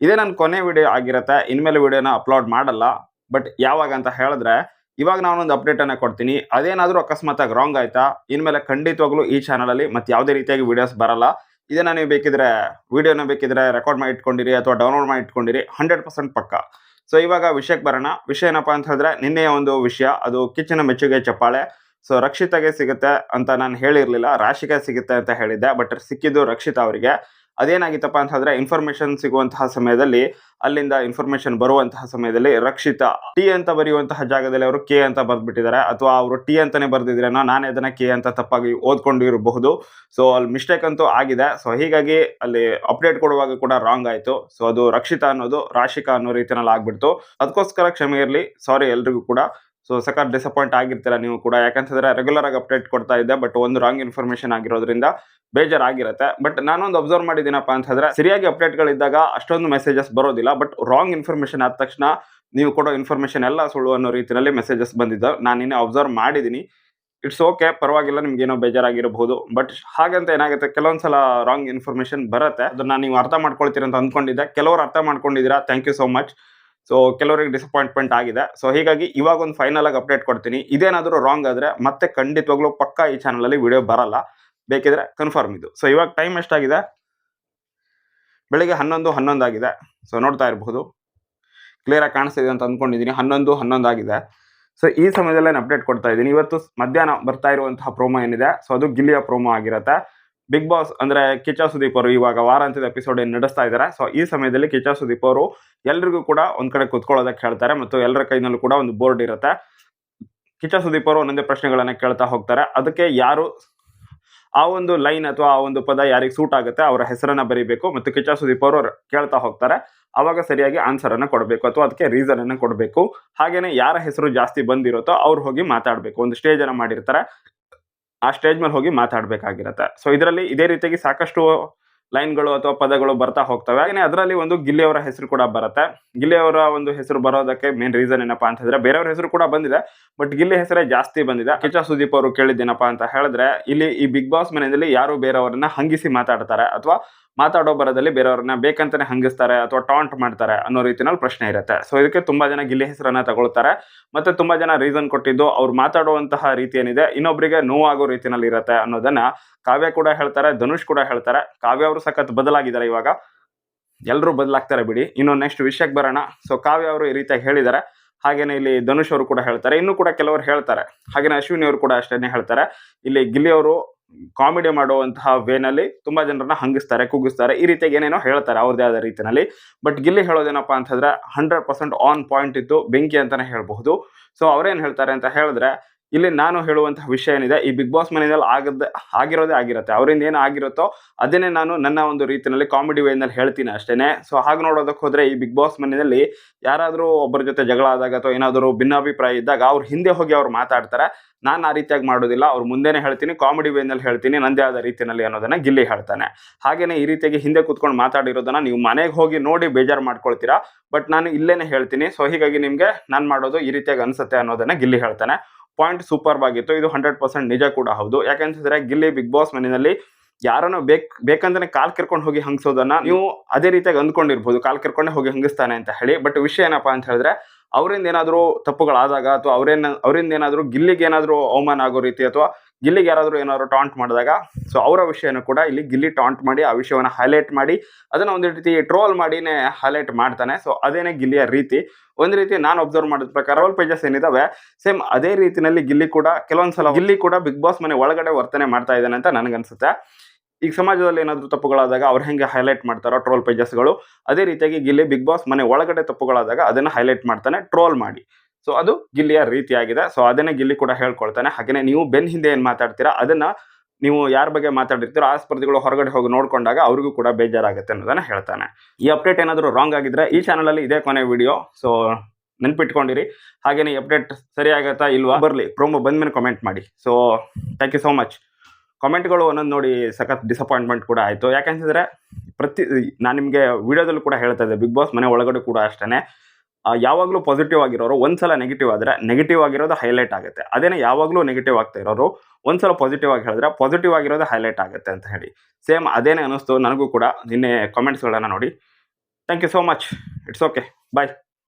ಇದೇ ನನ್ನ ಕೊನೆ ವಿಡಿಯೋ ಆಗಿರುತ್ತೆ, ಇನ್ಮೇಲೆ ವಿಡಿಯೋನ ಅಪ್ಲೋಡ್ ಮಾಡಲ್ಲ. ಬಟ್ ಯಾವಾಗ ಅಂತ ಹೇಳಿದ್ರೆ, ಇವಾಗ ನಾನೊಂದು ಅಪ್ಡೇಟ್ ಅನ್ನ ಕೊಡ್ತೀನಿ. ಅದೇನಾದರೂ ಅಕಸ್ಮಾತ್ ಆಗಿ ರಾಂಗ್ ಆಯ್ತಾ? ಇನ್ಮೇಲೆ ಖಂಡಿತವಾಗ್ಲೂ ಈ ಚಾನಲಲ್ಲಿ ಮತ್ತೆ ಯಾವುದೇ ರೀತಿಯಾಗಿ ವಿಡಿಯೋಸ್ ಬರಲ್ಲ. ಇದನ್ನ ನೀವು ಬೇಕಿದ್ರೆ ವಿಡಿಯೋನ ಬೇಕಿದ್ರೆ ರೆಕಾರ್ಡ್ ಮಾಡಿ ಇಟ್ಕೊಂಡಿರಿ ಅಥವಾ ಡೌನ್ಲೋಡ್ ಮಾಡಿ ಇಟ್ಕೊಂಡಿರಿ. ಹಂಡ್ರೆಡ್ ಪರ್ಸೆಂಟ್ ಪಕ್ಕ. ಸೊ ಇವಾಗ ವಿಷಯಕ್ಕೆ ಬರೋಣ. ವಿಷಯ ಏನಪ್ಪಾ ಅಂತ ಹೇಳಿದ್ರೆ ನಿನ್ನೆಯ ಒಂದು ವಿಷಯ. ಅದು ಕಿಚ್ಚನ ಮೆಚ್ಚುಗೆ ಚಪ್ಪಾಳೆ. ಸೊ ರಕ್ಷಿತಾಗೆ ಸಿಗುತ್ತೆ ಅಂತ ನಾನು ಹೇಳಿರ್ಲಿಲ್ಲ. ರಾಶಿಗೆ ಸಿಗುತ್ತೆ ಅಂತ ಹೇಳಿದ್ದೆ. ಬಟ್ ಸಿಕ್ಕಿದ್ದು ರಕ್ಷಿತ ಅವರಿಗೆ. ಅದೇನಾಗಿತ್ತಪ್ಪ ಅಂತಂದ್ರೆ ಇನ್ಫಾರ್ಮೇಶನ್ ಸಿಗುವಂತಹ ಸಮಯದಲ್ಲಿ ಅಲ್ಲಿಂದ ಇನ್ಫಾರ್ಮೇಶನ್ ಬರುವಂತಹ ಸಮಯದಲ್ಲಿ ರಕ್ಷಿತ ಟಿ ಅಂತ ಬರೆಯುವಂತಹ ಜಾಗದಲ್ಲಿ ಅವರು ಕೆ ಅಂತ ಬರ್ದ್ಬಿಟ್ಟಿದ್ದಾರೆ. ಅಥವಾ ಅವರು ಟಿ ಅಂತಾನೆ ಬರ್ದಿದ್ರೇನೋ ನಾನೇ ಅದನ್ನ ಕೆ ಅಂತ ತಪ್ಪಾಗಿ ಓದ್ಕೊಂಡಿರಬಹುದು ಸೊ ಅಲ್ಲಿ ಮಿಸ್ಟೇಕ್ ಅಂತೂ ಆಗಿದೆ. ಸೊ ಹೀಗಾಗಿ ಅಲ್ಲಿ ಅಪ್ಡೇಟ್ ಕೊಡುವಾಗ ಕೂಡ ರಾಂಗ್ ಆಯ್ತು. ಸೊ ಅದು ರಕ್ಷಿತ ಅನ್ನೋದು ರಾಶಿಕಾ ಅನ್ನೋ ರೀತಿಯಲ್ಲಿ ಆಗ್ಬಿಡ್ತು ಅದಕ್ಕೋಸ್ಕರ ಕ್ಷಮೆ ಇರಲಿ. ಸಾರಿ ಎಲ್ರಿಗೂ ಕೂಡ. ಸೊ ಸಖತ್ ಡಿಸಪಾಯಿಂಟ್ ಆಗಿರ್ತೀರ ನೀವು ಕೂಡ. ಯಾಕಂತಂದ್ರೆ ರೆಗ್ಯುಲರ್ ಆಗಿ ಅಪ್ಡೇಟ್ ಕೊಡ್ತಾ ಇದ್ದೆ ಬಟ್ ಒಂದು ರಾಂಗ್ ಇನ್ಫಾರ್ಮೇಶನ್ ಆಗಿರೋದ್ರಿಂದ ಬೇಜಾರಾಗಿರುತ್ತೆ. ಬಟ್ ನಾನೊಂದು ಅಬ್ಸರ್ವ್ ಮಾಡಿದ್ದೀನಪ್ಪ ಅಂತಂದ್ರೆ, ಸರಿಯಾಗಿ ಅಪ್ಡೇಟ್ಗಳಿದ್ದಾಗ ಅಷ್ಟೊಂದು ಮೆಸೇಜಸ್ ಬರೋದಿಲ್ಲ. ಬಟ್ ರಾಂಗ್ ಇನ್ಫಾರ್ಮೇಶನ್ ಆದ ತಕ್ಷಣ ನೀವು ಕೊಡೋ ಇನ್ಫಾರ್ಮೇಶನ್ ಎಲ್ಲ ಸುಳ್ಳು ಅನ್ನೋ ರೀತಿಯಲ್ಲಿ ಮೆಸೇಜಸ್ ಬಂದಿದ್ದಾವೆ. ನಾನು ನಿನ್ನೆ ಅಬ್ಸರ್ವ್ ಮಾಡಿದ್ದೀನಿ. ಇಟ್ಸ್ ಓಕೆ ಪರವಾಗಿಲ್ಲ ನಿಮ್ಗೆ ಏನೋ ಬೇಜಾರಾಗಿರಬಹುದು ಬಟ್ ಹಾಗಂತ ಏನಾಗುತ್ತೆ? ಕೆಲವೊಂದ್ಸಲ ರಾಂಗ್ ಇನ್ಫಾರ್ಮೇಶನ್ ಬರುತ್ತೆ. ಅದನ್ನ ನೀವು ಅರ್ಥ ಮಾಡ್ಕೊಳ್ತೀರ ಅಂತ ಅಂದ್ಕೊಂಡಿದ್ದೆ. ಕೆಲವರು ಅರ್ಥ ಮಾಡ್ಕೊಂಡಿದ್ದೀರಾ? Thank you so much so ಕೆಲವರಿಗೆ ಡಿಸಪಾಯಿಂಟ್ಮೆಂಟ್ ಆಗಿದೆ. ಸೊ ಹೀಗಾಗಿ ಇವಾಗ ಒಂದು ಫೈನಲ್ ಆಗಿ ಅಪ್ಡೇಟ್ ಕೊಡ್ತೀನಿ. ಇದೇನಾದರೂ ರಾಂಗ್ ಆದರೆ ಮತ್ತೆ ಖಂಡಿತವಾಗ್ಲೂ ಪಕ್ಕ ಈ ಚಾನಲಲ್ಲಿ ವಿಡಿಯೋ ಬರಲ್ಲ. ಬೇಕಿದ್ರೆ ಕನ್ಫರ್ಮ್ ಇದು. ಸೊ ಇವಾಗ ಟೈಮ್ ಎಷ್ಟಾಗಿದೆ? ಬೆಳಿಗ್ಗೆ ಹನ್ನೊಂದು ಹನ್ನೊಂದು ಆಗಿದೆ. ಸೊ ನೋಡ್ತಾ ಇರಬಹುದು ಕ್ಲಿಯರ್ ಆಗಿ ಕಾಣಿಸ್ತಿದೆ ಅಂತ ಅಂದ್ಕೊಂಡಿದ್ದೀನಿ ಹನ್ನೊಂದು ಹನ್ನೊಂದು ಆಗಿದೆ. ಸೊ ಈ ಸಮಯದಲ್ಲೇ ಅಪ್ಡೇಟ್ ಕೊಡ್ತಾ ಇದ್ದೀನಿ. ಇವತ್ತು ಮಧ್ಯಾಹ್ನ ಬರ್ತಾ ಇರುವಂತಹ ಪ್ರೋಮೋ ಏನಿದೆ? ಸೊ ಅದು ಗಿಲ್ಲಿಯ ಪ್ರೋಮೋ ಆಗಿರುತ್ತೆ. ಬಿಗ್ ಬಾಸ್ ಅಂದ್ರೆ ಕಿಚ್ಚ ಸುದೀಪ್ ಅವರು ಇವಾಗ ವಾರಾಂತ್ಯದ ಎಪಿಸೋಡ್ ಏನು ನಡೆಸ್ತಾ ಇದ್ದಾರೆ. ಸೊ ಈ ಸಮಯದಲ್ಲಿ ಕಿಚ್ಚ ಸುದೀಪ್ ಅವರು ಎಲ್ರಿಗೂ ಕೂಡ ಒಂದ್ ಕಡೆ ಕುತ್ಕೊಳ್ಳೋದಕ್ಕೆ ಹೇಳ್ತಾರೆ ಮತ್ತು ಎಲ್ಲರ ಕೈನಲ್ಲೂ ಕೂಡ ಒಂದು ಬೋರ್ಡ್ ಇರುತ್ತೆ. ಕಿಚ್ಚ ಸುದೀಪ್ ಅವರು ಒಂದೊಂದೇ ಪ್ರಶ್ನೆಗಳನ್ನ ಕೇಳ್ತಾ ಹೋಗ್ತಾರೆ. ಅದಕ್ಕೆ ಯಾರು ಆ ಒಂದು ಲೈನ್ ಅಥವಾ ಆ ಒಂದು ಪದ ಯಾರಿಗೆ ಸೂಟ್ ಆಗುತ್ತೆ ಅವರ ಹೆಸರನ್ನ ಬರೀಬೇಕು ಮತ್ತು ಕಿಚ್ಚ ಸುದೀಪ್ ಅವರು ಕೇಳ್ತಾ ಹೋಗ್ತಾರೆ. ಅವಾಗ ಸರಿಯಾಗಿ ಆನ್ಸರ್ ಅನ್ನ ಕೊಡಬೇಕು ಅಥವಾ ಅದಕ್ಕೆ ರೀಸನ್ ಅನ್ನ ಕೊಡಬೇಕು. ಹಾಗೇನೆ ಯಾರ ಹೆಸರು ಜಾಸ್ತಿ ಬಂದಿರುತ್ತೋ ಅವ್ರು ಹೋಗಿ ಮಾತಾಡಬೇಕು. ಒಂದು ಸ್ಟೇಜ್ ಅನ್ನ ಮಾಡಿರ್ತಾರೆ. ಆ ಸ್ಟೇಜ್ ಮೇಲೆ ಹೋಗಿ ಮಾತಾಡ್ಬೇಕಾಗಿರತ್ತೆ. ಸೊ ಇದರಲ್ಲಿ ಇದೇ ರೀತಿಯಾಗಿ ಸಾಕಷ್ಟು ಲೈನ್ಗಳು ಅಥವಾ ಪದಗಳು ಬರ್ತಾ ಹೋಗ್ತವೆ. ಹಾಗೆ ಅದರಲ್ಲಿ ಒಂದು ಗಿಲ್ಲಿ ಅವರ ಹೆಸರು ಕೂಡ ಬರುತ್ತೆ. ಗಿಲ್ಲಿ ಅವರ ಒಂದು ಹೆಸರು ಬರೋದಕ್ಕೆ ಮೇನ್ ರೀಸನ್ ಏನಪ್ಪಾ ಅಂತ ಹೇಳಿದ್ರೆ ಬೇರೆಯವ್ರ ಹೆಸರು ಕೂಡ ಬಂದಿದೆ ಬಟ್ ಗಿಲ್ಲಿ ಹೆಸರೇ ಜಾಸ್ತಿ ಬಂದಿದೆ. ಕಿಚ ಸುದೀಪ್ ಅವರು ಕೇಳಿದ್ದೇನಪ್ಪ ಅಂತ ಹೇಳಿದ್ರೆ, ಇಲ್ಲಿ ಈ ಬಿಗ್ ಬಾಸ್ ಮನೆಯಲ್ಲಿ ಯಾರು ಬೇರೆಯವರನ್ನ ಹಂಗಿಸಿ ಮಾತಾಡ್ತಾರೆ ಅಥವಾ ಮಾತಾಡೋ ಬರದಲ್ಲಿ ಬೇರೆಯವ್ರನ್ನ ಬೇಕಂತಾನೆ ಹಂಗಿಸ್ತಾರೆ ಅಥವಾ ಟಾಂಟ್ ಮಾಡ್ತಾರೆ ಅನ್ನೋ ರೀತಿನಲ್ಲಿ ಪ್ರಶ್ನೆ ಇರುತ್ತೆ. ಸೊ ಇದಕ್ಕೆ ತುಂಬಾ ಜನ ಗಿಲ್ಲಿ ಹೆಸರನ್ನ ತಗೊಳ್ತಾರೆ. ಮತ್ತೆ ತುಂಬಾ ಜನ ರೀಸನ್ ಕೊಟ್ಟಿದ್ದು ಅವ್ರು ಮಾತಾಡುವಂತಹ ರೀತಿ ಏನಿದೆ ಇನ್ನೊಬ್ಬರಿಗೆ ನೋವಾಗೋ ರೀತಿನಲ್ಲಿ ಇರುತ್ತೆ ಅನ್ನೋದನ್ನ ಕಾವ್ಯ ಕೂಡ ಹೇಳ್ತಾರೆ, ಧನುಷ್ ಕೂಡ ಹೇಳ್ತಾರೆ. ಕಾವ್ಯ ಅವರು ಸಖತ್ ಬದಲಾಗಿದ್ದಾರೆ ಇವಾಗ. ಎಲ್ಲರೂ ಬದಲಾಗ್ತಾರೆ ಬಿಡಿ. ಇನ್ನು ನೆಕ್ಸ್ಟ್ ವಿಷಯಕ್ಕೆ ಬರೋಣ. ಸೊ ಕಾವ್ಯ ಅವರು ಈ ರೀತಿಯಾಗಿ ಹೇಳಿದ್ದಾರೆ. ಹಾಗೇನೆ ಇಲ್ಲಿ ಧನುಷ್ ಅವರು ಕೂಡ ಹೇಳ್ತಾರೆ. ಇನ್ನು ಕೂಡ ಕೆಲವರು ಹೇಳ್ತಾರೆ. ಹಾಗೇನೆ ಅಶ್ವಿನಿ ಅವರು ಕೂಡ ಅಷ್ಟೇನೆ ಹೇಳ್ತಾರೆ. ಇಲ್ಲಿ ಗಿಲ್ಲಿ ಅವರು ಕಾಮಿಡಿ ಮಾಡುವಂತಹ ವೇನಲ್ಲಿ ತುಂಬಾ ಜನರನ್ನ ಹಂಗಿಸ್ತಾರೆ, ಕುಗ್ಗಿಸ್ತಾರೆ, ಈ ರೀತಿಯಾಗಿ ಏನೇನೋ ಹೇಳ್ತಾರೆ ಅವ್ರದೇ ಆದ ರೀತಿಯಲ್ಲಿ. ಬಟ್ ಗಿಲ್ಲಿ ಹೇಳೋದೇನಪ್ಪ ಅಂತಂದ್ರೆ ಹಂಡ್ರೆಡ್ ಪರ್ಸೆಂಟ್ ಆನ್ ಪಾಯಿಂಟ್ ಇತ್ತು ಬೆಂಕಿ ಅಂತಾನೆ ಹೇಳಬಹುದು. ಸೊ ಅವ್ರೇನ್ ಹೇಳ್ತಾರೆ ಅಂತ ಹೇಳಿದ್ರೆ ಇಲ್ಲಿ ನಾನು ಹೇಳುವಂತಹ ವಿಷಯ ಏನಿದೆ, ಈ ಬಿಗ್ ಬಾಸ್ ಮನೆಯಲ್ಲಿ ಆಗದ ಆಗಿರೋದೇ ಆಗಿರುತ್ತೆ. ಅವರಿಂದ ಏನು ಆಗಿರುತ್ತೋ ಅದನ್ನೇ ನಾನು ನನ್ನ ಒಂದು ರೀತಿಯಲ್ಲಿ ಕಾಮಿಡಿ ವೇನಲ್ಲಿ ಹೇಳ್ತೀನಿ ಅಷ್ಟೇನೆ. ಸೊ ಹಾಗೆ ನೋಡೋದಕ್ಕೆ ಹೋದರೆ ಈ ಬಿಗ್ ಬಾಸ್ ಮನೆಯಲ್ಲಿ ಯಾರಾದರೂ ಒಬ್ಬರ ಜೊತೆ ಜಗಳ ಆದಾಗ ಅಥವಾ ಏನಾದರೂ ಭಿನ್ನಾಭಿಪ್ರಾಯ ಇದ್ದಾಗ ಅವ್ರು ಹಿಂದೆ ಹೋಗಿ ಅವ್ರು ಮಾತಾಡ್ತಾರೆ. ನಾನು ಆ ರೀತಿಯಾಗಿ ಮಾಡೋದಿಲ್ಲ, ಅವ್ರು ಮುಂದೆನೇ ಹೇಳ್ತೀನಿ ಕಾಮಿಡಿ ವೇನಲ್ಲಿ ಹೇಳ್ತೀನಿ, ನಂದೇ ಆದ ರೀತಿಯಲ್ಲಿ ಅನ್ನೋದನ್ನ ಗಿಲ್ಲಿ ಹೇಳ್ತಾನೆ. ಹಾಗೆಯೇ ಈ ರೀತಿಯಾಗಿ ಹಿಂದೆ ಕೂತ್ಕೊಂಡು ಮಾತಾಡಿರೋದನ್ನ ನೀವು ಮನೆಗೆ ಹೋಗಿ ನೋಡಿ ಬೇಜಾರು ಮಾಡ್ಕೊಳ್ತೀರಾ. ಬಟ್ ನಾನು ಇಲ್ಲೇನೆ ಹೇಳ್ತೀನಿ. ಸೊ ಹೀಗಾಗಿ ನಿಮಗೆ ನಾನು ಮಾಡೋದು ಈ ರೀತಿಯಾಗಿ ಅನಿಸುತ್ತೆ ಅನ್ನೋದನ್ನ ಗಿಲ್ಲಿ ಹೇಳ್ತಾನೆ. ಪಾಯಿಂಟ್ ಸೂಪರ್ ಆಗಿತ್ತು. ಇದು ಹಂಡ್ರೆಡ್ ಪರ್ಸೆಂಟ್ ನಿಜ ಕೂಡ ಹೌದು. ಯಾಕಂತಂದ್ರೆ ಗಿಲ್ಲಿ ಬಿಗ್ ಬಾಸ್ ಮನೆಯಲ್ಲಿ ಯಾರನ್ನು ಬೇಕ್ ಬೇಕಂತಾನೆ ಕಾಲ್ ಕಿರ್ಕೊಂಡು ಹೋಗಿ ಹಂಗಿಸೋದನ್ನ ನೀವು ಅದೇ ರೀತಿಯಾಗಿ ಅಂದ್ಕೊಂಡಿರ್ಬೋದು. ಕಾಲ್ ಕಿರ್ಕೊಂಡೆ ಹೋಗಿ ಹಂಗಿಸ್ತಾನೆ ಅಂತ ಹೇಳಿ. ಬಟ್ ವಿಷಯ ಏನಪ್ಪಾ ಅಂತ ಹೇಳಿದ್ರೆ ಅವರಿಂದ ಏನಾದರೂ ತಪ್ಪುಗಳಾದಾಗ ಅಥವಾ ಅವರೇನ, ಅವರಿಂದ ಏನಾದರೂ ಗಿಲ್ಲಿಗೆ ಏನಾದರೂ ಅವಮಾನ ಆಗೋ ರೀತಿ ಅಥವಾ ಗಿಲ್ಲಿಗೆ ಯಾರಾದರೂ ಏನಾದರೂ ಟಾಂಟ್ ಮಾಡಿದಾಗ ಸೊ ಅವರ ವಿಷಯನೂ ಕೂಡ ಇಲ್ಲಿ ಗಿಲ್ಲಿ ಟಾಂಟ್ ಮಾಡಿ ಆ ವಿಷಯವನ್ನು ಹೈಲೈಟ್ ಮಾಡಿ, ಅದನ್ನು ಒಂದು ರೀತಿ ಟ್ರೋಲ್ ಮಾಡಿನೇ ಹೈಲೈಟ್ ಮಾಡ್ತಾನೆ. ಸೊ ಅದೇನೇ ಗಿಲ್ಲಿಯ ರೀತಿ. ಒಂದು ರೀತಿ ನಾನು ಅಬ್ಸರ್ವ್ ಮಾಡಿದ ಪ್ರಕಾರ ರೋಲ್ ಪೇಜಸ್ ಏನಿದಾವೆ ಸೇಮ್ ಅದೇ ರೀತಿಯಲ್ಲಿ ಗಿಲ್ಲಿ ಕೂಡ ಕೆಲವೊಂದ್ಸಲ ಗಿಲ್ಲಿ ಕೂಡ ಬಿಗ್ ಬಾಸ್ ಮನೆ ಒಳಗಡೆ ವರ್ತನೆ ಮಾಡ್ತಾ ಇದ್ದಾನೆ ಅಂತ ನನಗನ್ಸುತ್ತೆ. ಈಗ ಸಮಾಜದಲ್ಲಿ ಏನಾದರೂ ತಪ್ಪುಗಳಾದಾಗ ಅವ್ರು ಹೆಂಗೆ ಹೈಲೈಟ್ ಮಾಡ್ತಾರೋ ಟ್ರೋಲ್ ಪೇಜಸ್ಗಳು ಅದೇ ರೀತಿಯಾಗಿ ಗಿಲ್ಲಿ ಬಿಗ್ ಬಾಸ್ ಮನೆ ಒಳಗಡೆ ತಪ್ಪುಗಳಾದಾಗ ಅದನ್ನು ಹೈಲೈಟ್ ಮಾಡ್ತಾನೆ ಟ್ರೋಲ್ ಮಾಡಿ. ಸೊ ಅದು ಗಿಲ್ಲಿಯ ರೀತಿಯಾಗಿದೆ. ಸೊ ಅದನ್ನೇ ಗಿಲ್ಲಿ ಕೂಡ ಹೇಳ್ಕೊಳ್ತಾನೆ. ಹಾಗೆಯೇ ನೀವು ಬೆನ್ ಹಿಂದೆ ಏನ್ ಮಾತಾಡ್ತೀರಾ, ಅದನ್ನ ನೀವು ಯಾರ ಬಗ್ಗೆ ಮಾತಾಡಿರ್ತೀರೋ ಆ ಸ್ಪರ್ಧಿಗಳು ಹೊರಗಡೆ ಹೋಗಿ ನೋಡ್ಕೊಂಡಾಗ ಅವ್ರಿಗೂ ಕೂಡ ಬೇಜಾರಾಗುತ್ತೆ ಅನ್ನೋದನ್ನ ಹೇಳ್ತಾನೆ. ಈ ಅಪ್ಡೇಟ್ ಏನಾದರೂ ರಾಂಗ್ ಆಗಿದ್ರೆ ಈ ಚಾನಲ್ ಅಲ್ಲಿ ಇದೇ ಕೊನೆ ವಿಡಿಯೋ ಸೊ ನೆನ್ಪಿಟ್ಕೊಂಡಿರಿ. ಹಾಗೇನೆ ಈ ಅಪ್ಡೇಟ್ ಸರಿಯಾಗತ್ತಾ ಇಲ್ವಾ ಬರಲಿ ಪ್ರೋಮೋ ಬಂದ್ಮೇಲೆ ಕಾಮೆಂಟ್ ಮಾಡಿ. So thank you so much ಕಮೆಂಟ್ಗಳು ಒಂದೊಂದು ನೋಡಿ ಸಖತ್ ಡಿಸಪಾಯಿಂಟ್ಮೆಂಟ್ ಕೂಡ ಆಯಿತು. ಯಾಕಂತಂದರೆ ಪ್ರತಿ, ನಾನು ನಿಮಗೆ ವಿಡಿಯೋದಲ್ಲೂ ಕೂಡ ಹೇಳ್ತಾ ಇದ್ದೆ ಬಿಗ್ ಬಾಸ್ ಮನೆ ಒಳಗಡೆ ಕೂಡ ಅಷ್ಟೇ ಯಾವಾಗಲೂ ಪಾಸಿಟಿವ್ ಆಗಿರೋರು ಒಂದ್ಸಲ ನೆಗೆಟಿವ್ ಆದರೆ ನೆಗೆಟಿವ್ ಆಗಿರೋದು ಹೈಲೈಟ್ ಆಗುತ್ತೆ. ಅದೇನೇ ಯಾವಾಗಲೂ ನೆಗೆಟಿವ್ ಆಗ್ತಾ ಇರೋರು ಒಂದ್ಸಲ ಪಾಸಿಟಿವ್ ಆಗಿ ಹೇಳಿದ್ರೆ ಪಾಸಿಟಿವ್ ಆಗಿರೋದು ಹೈಲೈಟ್ ಆಗುತ್ತೆ ಅಂತ ಹೇಳಿ. ಸೇಮ್ ಅದೇನೇ ಅನ್ನಿಸ್ತು ನನಗೂ ಕೂಡ ನಿನ್ನೆ ಕಾಮೆಂಟ್ಸ್ಗಳನ್ನು ನೋಡಿ. Thank you so much it's okay bye